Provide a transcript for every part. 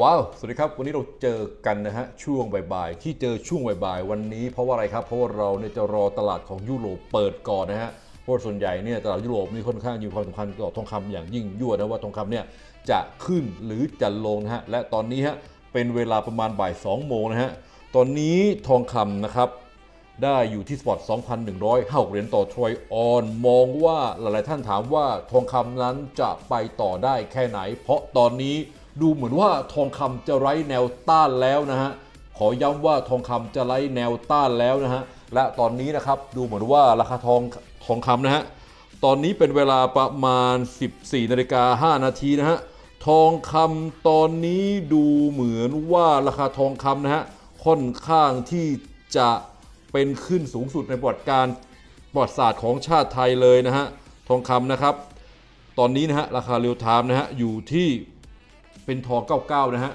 ว้าว สวัสดีครับ วันนี้เราเจอกันนะฮะ ช่วงบ่ายๆ ที่เจอช่วงบ่ายๆ วันนี้เพราะว่าอะไรครับ เพราะว่าเราเนี่ยจะรอตลาดของยุโรปเปิดก่อนนะฮะ เพราะส่วนใหญ่เนี่ยตลาดยุโรปนี่ค่อนข้างมีความสำคัญต่อทองคำอย่างยิ่งยวดนะว่าทองคำเนี่ยจะขึ้นหรือจะลงนะฮะ และตอนนี้ฮะเป็นเวลาประมาณบ่าย2โมงนะฮะ ตอนนี้ทองคำนะครับได้อยู่ที่สปอต2,106เหรียญต่อทรอยออน มองว่าหลายๆท่านถามว่าทองคำนั้นจะไปต่อได้แค่ไหน เพราะตอนนี้ ดูเหมือนว่าทองคำจะไร้แนวต้านแล้วนะฮะขอย้ำว่าทองคำจะไร้แนวต้านแล้วนะฮะและตอนนี้นะครับดูเหมือนว่าราคาทองทองคำนะฮะตอนนี้เป็นเวลาประมาณ 14นาฬิกา5นาทีนะฮะทองคำตอนนี้ดูเหมือนว่าราคาทองคำนะฮะค่อนข้างที่จะเป็นขึ้นสูงสุดในประวัติการประวัติศาสตร์ของชาติไทยเลยนะฮะทองคำนะครับ ตอนนี้นะฮะราคาเรียลไทม์นะฮะอยู่ที่ เป็นทอง 99 นะฮะ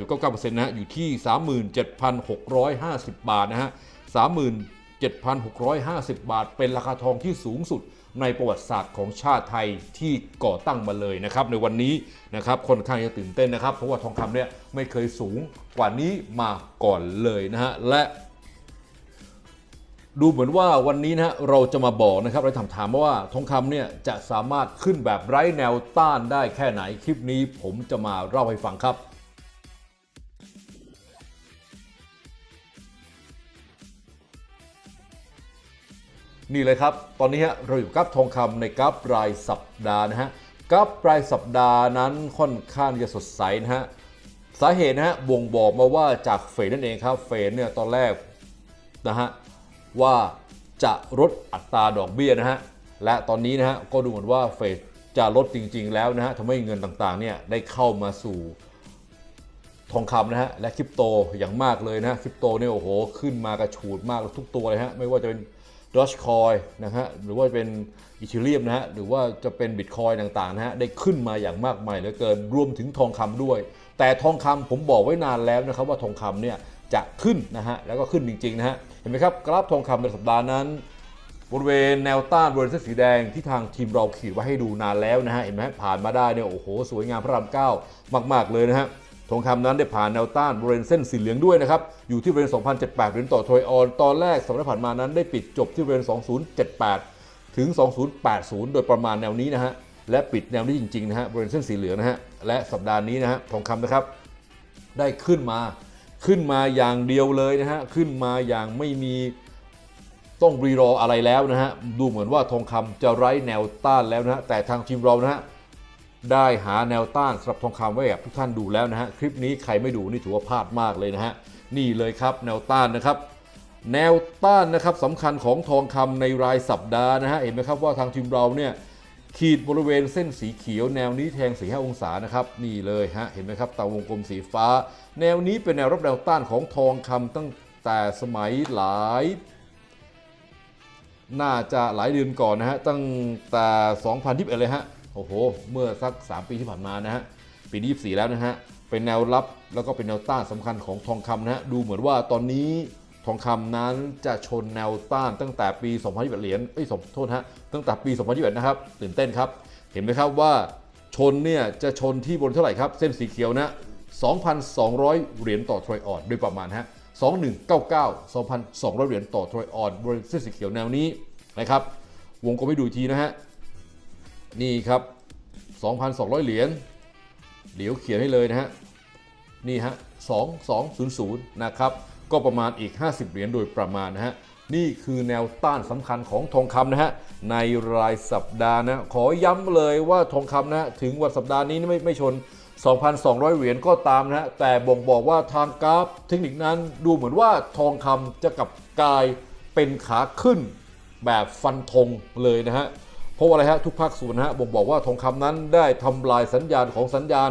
99.99%นะฮะ อยู่ที่ 37,650 บาทนะฮะ 37,650 บาท เป็นราคาทองที่สูงสุดในประวัติศาสตร์ของชาติไทยที่ก่อตั้งมาเลยนะครับ ในวันนี้นะครับค่อนข้างจะตื่นเต้นนะครับ เพราะว่าทองคำเนี่ยไม่เคยสูงกว่านี้มาก่อนเลยนะฮะ และ ดูเหมือนว่าวันนี้นะฮะเราจะมาบอกนะครับเราถามถามว่าทองคำเนี่ยจะสามารถขึ้นแบบไร้แนวต้านได้แค่ไหนคลิปนี้ผมจะมาเล่าให้ฟังครับนี่เลยครับ ตอนนี้ฮะเราอยู่กับทองคำในกราฟรายสัปดาห์นะฮะกราฟรายสัปดาห์นั้นค่อนข้างจะสดใสนะฮะ สาเหตุนะฮะบ่งบอกมาว่าจากเฟดนั่นเองครับ เฟดเนี่ยตอนแรกนะฮะ ว่าจะลดอัตราดอกเบี้ยนะฮะ และตอนนี้นะฮะก็ดูเหมือนว่าเฟดจะลดจริง ๆ แล้วนะฮะทำให้เงินต่างๆเนี่ยได้เข้ามาสู่ทองคำนะฮะและคริปโตอย่างมากเลยนะคริปโตเนี่ยโอ้โหขึ้นมากระฉูดมากทุกตัวเลยฮะไม่ว่าจะเป็นดอชคอยนะฮะหรือว่าเป็นอีเทเรียมนะฮะหรือว่าจะเป็นบิตคอยต่างๆนะฮะได้ขึ้นมาอย่างมากมายเหลือเกินรวมถึงทองคำด้วย แต่ทองคำผมบอกไว้นานแล้วนะครับว่าทองคำเนี่ยจะขึ้นนะฮะแล้วก็ขึ้นจริงๆนะฮะ เห็นไหมครับกราฟทองคำในสัปดาห์นั้น บริเวณแนวต้านบริเวณเส้นสีแดงที่ทางทีมเราขีดไว้ให้ดูนานแล้วนะฮะเห็นไหมผ่านมาได้เนี่ยโอ้โหสวยงามพระรามเก้ามาก ๆ เลยนะฮะทองคำนั้นได้ผ่านแนวต้านบริเวณเส้นสีเหลืองด้วยนะครับอยู่ที่บริเวณ2,078เหรียญต่อทรอยออนตอนแรกสัปดาห์ผ่านมานั้นได้ปิดจบที่บริเวณ 2078 ถึง 2080 โดยประมาณแนวนี้นะฮะและปิดแนวนี้จริงๆนะฮะบริเวณเส้นสีเหลืองนะฮะและสัปดาห์นี้นะฮะทองคำนะครับได้ขึ้นมา ขึ้นมาอย่างเดียวเลยนะฮะขึ้นมาอย่างไม่มีต้องรีรออะไรแล้วนะฮะดูเหมือนว่าทองคำจะไร้แนวต้านแล้วนะฮะแต่ทางทีมเรานะฮะได้หาแนวต้านสำหรับทองคำไว้กับทุกท่านดูแล้วนะฮะคลิปนี้ใครไม่ดูนี่ถือว่าพลาดมากเลยนะฮะนี่เลยครับแนวต้านนะครับ แนวต้านนะครับสำคัญของทองคำในรายสัปดาห์นะฮะเห็นไหมครับว่าทางทีมเราเนี่ย ขีดบริเวณเส้นสีเขียว แนวนี้แทงสีห้าองศานะครับนี่เลยฮะเห็นไหมครับตาวงกลมสีฟ้า แนวนี้เป็นแนวรับแนวต้านของทองคำตั้งแต่สมัยหลาย น่าจะหลายเดือนก่อนนะฮะตั้งแต่2021เลยฮะโอ้โห เมื่อสัก 3 ปีที่ผ่านมานะฮะปีนี้24แล้วนะฮะเป็นแนวรับแล้วก็เป็นแนวต้านสำคัญของทองคำนะฮะดูเหมือนว่าตอนนี้ ทองคำนั้นจะชนแนวต้านตั้งแต่ปี 2021 เหรียญเอ้ยสมโทษฮะ ตั้งแต่ปี 2021 นะครับ ตื่นเต้นครับ เห็นไหมครับว่าชนเนี่ยจะชนที่บนเท่าไหร่ครับ เส้นสีเขียวนะ 2,200 เหรียญต่อทรอยออนโดยประมาณฮะ 2199 2,200 เหรียญต่อทรอยออนบริเส้นสีเขียวแนวนี้นะครับ วงกลมให้ดูทีนะฮะ นี่ครับ 2,200 เหรียญ เดี๋ยวเขียนให้เลยนะฮะ นี่ฮะ 2200 นะครับ ก็ประมาณอีก 50 เหรียญโดยประมาณนะฮะนี่คือแนวต้านสำคัญของทองคำนะฮะในรายสัปดาห์นะขอย้ำเลยว่าทองคำนะฮะถึงวันสัปดาห์นี้ไม่ไม่ชน 2,200 เหรียญก็ตามนะฮะแต่บ่งบอกว่าทางกราฟเทคนิคนั้นดูเหมือนว่าทองคำจะกลับกลายเป็นขาขึ้นแบบฟันธงเลยนะฮะเพราะว่าอะไรฮะทุกภาคส่วนนะฮะบ่งบอกว่าทองคำนั้นได้ทำลายสัญญาณของสัญญาณ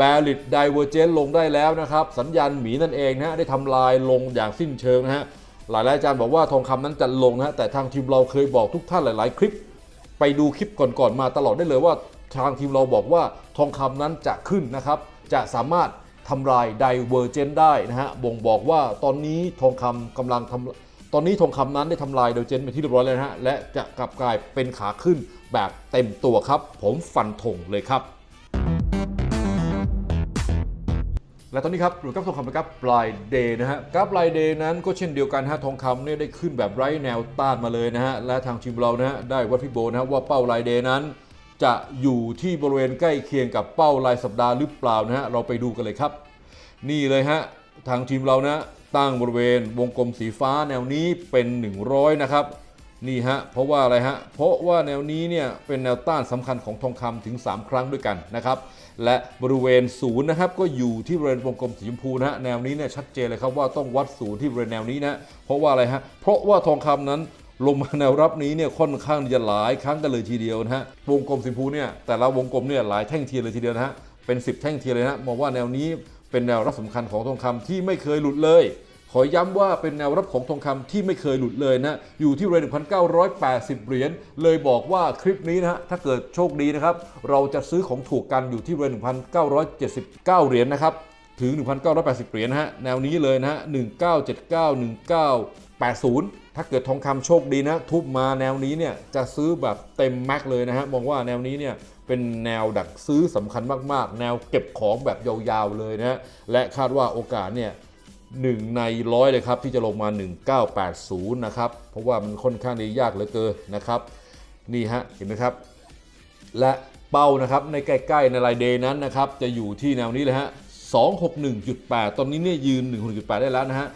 b a r i t Divergence ลงได้แล้วนะครับ สัญญาณหมีนั่นเองนะฮะได้ทำลายลงอย่างสิ้นเชิงนะฮะหลายๆอาจารย์บอกว่าทองคำนั้นจะลงนะฮะแต่ทางทีมเราเคยบอกทุกท่านหลาย ๆ คลิป ไปดูคลิปก่อน ๆ มาตลอดได้เลยว่าทางทีมเราบอกว่าทองคำนั้นจะขึ้นนะครับจะสามารถทำลายไดเวอร์เจนได้นะฮะบ่งบอกว่าตอนนี้ทองคำกำลังทำตอนนี้ทองคำนั้นได้ทำลายไดเวอร์เจนไปที่เรียบร้อยแล้วนะฮะและจะกลับกลายเป็นขาขึ้นแบบเต็มตัวครับ ผมฟันธงเลยครับ และตอนนี้ครับหรือกราฟทองคำนะครับปลายเดย์นะฮะกราฟปลายเดย์นั้นก็เช่นเดียวกันฮะทองคำเนี่ยได้ขึ้นแบบไร้แนวต้านมาเลยนะฮะและทางทีมเรานะฮะได้วัดพิโบนะฮะว่าเป้าปลายเดย์นั้น จะอยู่ที่บริเวณใกล้เคียงกับเป้ารายสัปดาห์หรือเปล่านะฮะเราไปดูกันเลยครับ นี่เลยฮะทางทีมเรานะตั้งบริเวณวงกลมสีฟ้าแนวนี้เป็น 100 นะครับ นี่ฮะเพราะว่าอะไรฮะเพราะว่าแนวนี้เนี่ยเป็นแนวต้านสำคัญของทองคำถึง 3 ครั้งด้วยกันนะครับและบริเวณศูนย์นะครับก็อยู่ที่บริเวณวงกลมสีชมพูนะฮะแนวนี้เนี่ยชัดเจนเลยครับว่าต้องวัดศูนย์ที่บริเวณแนวนี้นะเพราะว่าอะไรฮะเพราะว่าทองคำนั้นลงมาแนวรับนี้เนี่ยค่อนข้างจะหลายครั้งกันเลยทีเดียวนะฮะวงกลมสีชมพูเนี่ยแต่ละวงกลมเนี่ยหลายแท่งเทียนเลยทีเดียวนะฮะเป็น 10 แท่งเทียนเลยนะฮะมองว่าแนวนี้เป็นแนวรับสำคัญของทองคำที่ไม่เคยหลุดเลย ขอย้ำว่าเป็นแนวรับของทองคำที่ไม่เคยหลุดเลยนะอยู่ที่บริเวณ1,980 เหรียญเลยบอกว่าคลิปนี้นะฮะถ้าเกิดโชคดีนะครับ เราจะซื้อของถูกกันอยู่ที่บริเวณ1,979 เหรียญนะครับถึง 1,980 เหรียญนะฮะแนวนี้เลยนะฮะ1979 1980 ถ้าเกิดทองคำโชคดีนะ ทุบมาแนวนี้เนี่ยจะซื้อแบบเต็มแม็กเลยนะฮะมองว่าแนวนี้เนี่ยเป็นแนวดักซื้อสำคัญมากๆ แนวเก็บของแบบยาวๆเลยนะฮะและคาดว่าโอกาสเนี่ย หนึ่งในร้อยเลยครับ ที่จะลงมา 1980 นะครับ เพราะว่ามันค่อนข้างได้ยากเหลือเกินนะครับ นี่ฮะเห็นไหมครับ และเป้านะครับในใกล้ๆในรายเดย์นั้นนะครับจะอยู่ที่แนวนี้เลยฮะ 261.8 ตอนนี้เนี่ยยืน 161.8 ได้แล้วนะฮะ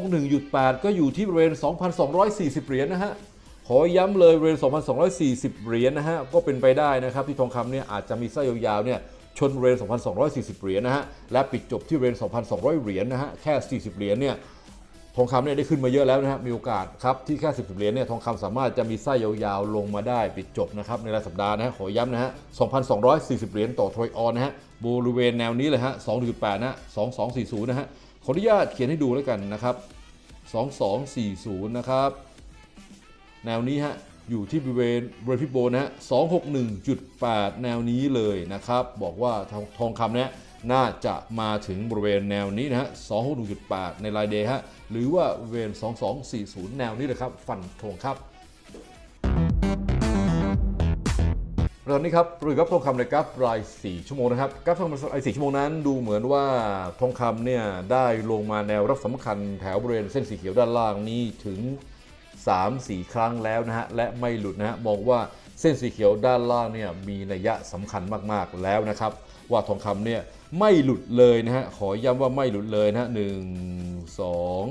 261.8 ก็อยู่ที่บริเวณ 2,240 เหรียญนะฮะขอย้ำเลยบริเวณ 2,240 เหรียญนะฮะก็เป็นไปได้นะครับที่ทองคำเนี่ยอาจจะมีไส้ยาวๆเนี่ย ชนบริเวณ2,240 เหรียญนะฮะ และปิดจบที่บริเวณ2,200 เหรียญนะฮะ แค่ 40 เหรียญเนี่ย ทองคำเนี่ยได้ขึ้นมาเยอะแล้วนะฮะ มีโอกาสครับ ที่แค่ 10 เหรียญเนี่ยทองคำสามารถจะมีไส้ยาวๆ ลงมาได้ปิดจบนะครับ ในรายสัปดาห์นะฮะ ขอย้ำนะฮะ 2,240 เหรียญต่อทรอยออนนะฮะ บริเวณแนวนี้เลยฮะ 2.8 นะฮะ2240 นะฮะ ขออนุญาตเขียนให้ดูแล้วกันนะครับ 2240 นะครับ แนวนี้ฮะ อยู่ที่บริเวณบริเวณพิโบนะฮะ261.8 แนวนี้เลยนะครับ บอกว่าทองคำเนี่ยน่าจะมาถึงบริเวณแนวนี้นะฮะ261.8 ในรายเดย์ฮะ หรือว่าบริเวณ 2240 แนวนี้เลยครับ ฟันธงครับตอนนี้ครับรุยกับทองคำในกราฟราย 4 ชั่วโมงนะครับ กราฟทองคำราย 4 ชั่วโมงนั้นดูเหมือนว่าทองคำเนี่ยได้ลงมาแนวรับสำคัญแถวบริเวณเส้นสีเขียวด้านล่างนี้ถึง 3-4 ครั้งแล้วนะฮะ และไม่หลุดนะฮะ มองว่าเส้นสีเขียวด้านล่างเนี่ยมีนัยยะสำคัญมากๆแล้วนะครับ ว่าทองคำเนี่ยไม่หลุดเลยนะฮะ ขอย้ำว่าไม่หลุดเลยนะฮะหนึ่งสอง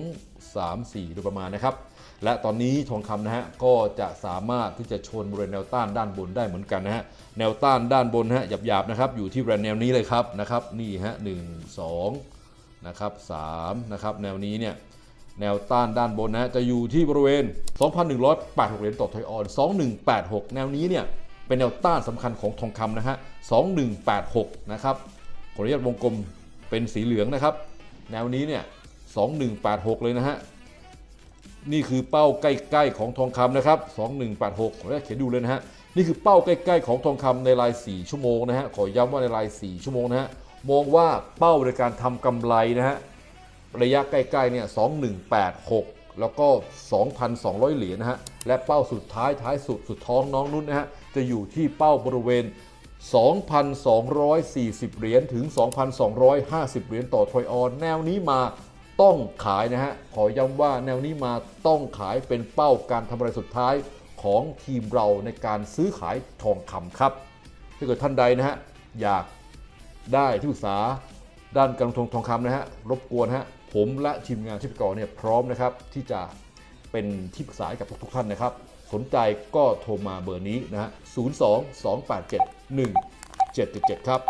สามสี่โดยประมาณนะครับ และตอนนี้ทองคำนะฮะก็จะสามารถที่จะชนบริเวณแนวต้านด้านบนได้เหมือนกันนะฮะ แนวต้านด้านบนนะฮะหยาบๆนะครับอยู่ที่บริเวณแนวนี้เลยครับนะครับนี่ฮะหนึ่งสองนะครับสามนะครับแนวนี้เนี่ย แนวต้านด้านบนนะฮะจะอยู่ที่บริเวณ 2,186 เหรียญต่อทอยออน 2186 แนวนี้เนี่ยเป็นแนวต้านสำคัญของทองคำนะฮะ 2186 นะครับขออนุญาตวงกลมเป็นสีเหลืองนะครับ แนวนี้เนี่ย 2186 เลยนะฮะ นี่คือเป้าใกล้ๆของทองคำนะครับ 2186 ขออนุญาตเขียนดูเลยนะฮะ นี่คือเป้าใกล้ๆของทองคำในราย 4 ชั่วโมงนะฮะ ขอย้ำว่าในราย 4 ชั่วโมงนะฮะ มองว่าเป้าในการทำกำไรนะฮะ ระยะใกล้ๆเนี่ย2186 แล้วก็ 2,200 เหรียญนะฮะ และเป้าสุดท้ายท้ายสุดสุดท้องน้องนุ่นนะฮะ จะอยู่ที่เป้าบริเวณ 2,240 เหรียญถึง 2,250 เหรียญต่อทรอยออน แนวนี้มาต้องขายนะฮะ ขอย้ำว่าแนวนี้มาต้องขายเป็นเป้าการทำอะไรสุดท้ายของทีมเราในการซื้อขายทองคำครับ ถ้าเกิดท่านใดนะฮะ อยากได้ที่ปรึกษาด้านการลงทุนทองคำนะฮะ รบกวนฮะ ผมและทีมงานที่ปกอบเนี่ยพร้อมนะครับที่จะเป็นที่ปรึกษาให้กับทุกๆท่านนะครับ สนใจก็โทรมาเบอร์นี้นะฮะ 02 287 1777 ครับ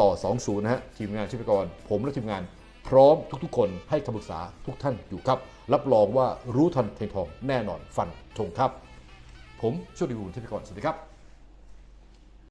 ต่อ 20 นะฮะ ทีมงานชิพกร ผมและทีมงานพร้อมทุกๆ คนให้คำปรึกษาทุกท่านอยู่ครับ รับรองว่ารู้ทันเทรนทองแน่นอนฟันธงครับ ผมโชคดีบุญทิพกร สวัสดีครับ